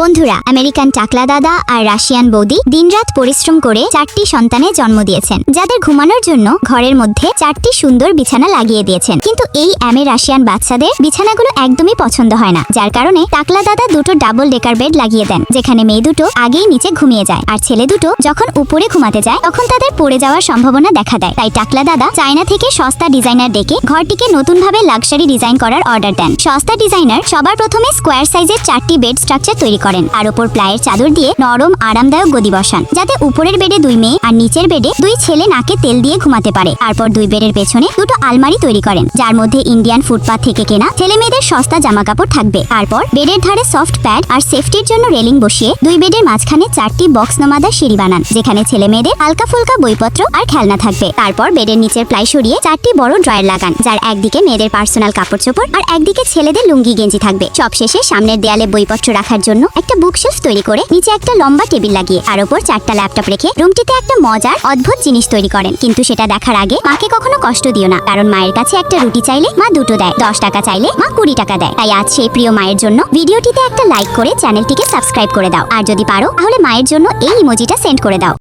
বন্ধুরা, আমেরিকান টাকলা দাদা আর রাশিয়ান বৌদি দিনরাত পরিশ্রম করে চারটি সন্তানের জন্ম দিয়েছেন, যাদের ঘুমানোর জন্য ঘরের মধ্যে চারটি সুন্দর বিছানা লাগিয়ে দিয়েছেন। কিন্তু এই অ্যামে রাশিয়ান বাচ্চাদের বিছানাগুলো একদমই পছন্দ হয় না, যার কারণে টাকলা দাদা দুটো ডাবল ডেকার বেড লাগিয়ে দেন, যেখানে মেয়ে দুটো আগেই নিচে ঘুমিয়ে যায় আর ছেলে দুটো যখন উপরে ঘুমাতে যায়, তখন তাদের পড়ে যাওয়ার সম্ভাবনা দেখা দেয়। তাই টাকলা দাদা চায়না থেকে সস্তা ডিজাইনার ডেকে ঘরটিকে নতুনভাবে লাক্সারি ডিজাইন করার অর্ডার দেন। সস্তা ডিজাইনার সবার প্রথমে স্কোয়ার সাইজের চারটি বেড স্ট্রাকচার তৈরি করেন। আর ওপর প্লায়ের চাদর দিয়ে নরম, আরামদায়ক গদি বসান, যাতে উপরের বেডে দুই মেয়ে আর নিচের বেডে দুই ছেলে নাকে তেল দিয়ে ঘুমাতে পারে। তারপর দুই বেডের পেছনে দুটো আলমারি তৈরি করেন, যার মধ্যে ইন্ডিয়ান ফুটপাথ থেকে কেনা ছেলে মেয়েদের সস্তা জামা কাপড় থাকবে। তারপর বেডের ধারে সফট প্যাড আর সেফটির জন্য রেলিং বসিয়ে দুই বেডের মাঝখানে চারটি বক্স নমাদার সিঁড়ি বানান, যেখানে ছেলে মেয়েদের হালকা ফুলকা বইপত্র আর খেলনা থাকবে। তারপর বেডের নিচের প্লাই সরিয়ে চারটি বড় ড্রয়ার লাগান, যার একদিকে মেয়েদের পার্সোনাল কাপড় চোপড় আর একদিকে ছেলেদের লুঙ্গি গেঞ্জি থাকবে। সবশেষে সামনের দেয়ালে বইপত্র রাখার জন্য একটা বুকশেলফ তৈরি করে নিচে একটা লম্বা টেবিল লাগিয়ে আর ওপর চারটা ল্যাপটপ রেখে রুমটিতে একটা মজার, অদ্ভুত জিনিস তৈরি করেন। কিন্তু সেটা দেখার আগে মাকে কখনো কষ্ট দিও না, কারণ মায়ের কাছে একটা রুটি চাইলে মা দুটো দেয়, দশ টাকা চাইলে মা কুড়ি টাকা দেয়। তাই আজ সেই প্রিয় মায়ের জন্য ভিডিওটিতে একটা লাইক করে চ্যানেলটিকে সাবস্ক্রাইব করে দাও। আর যদি পারো, তাহলে মায়ের জন্য এই ইমোজিটা সেন্ড করে দাও।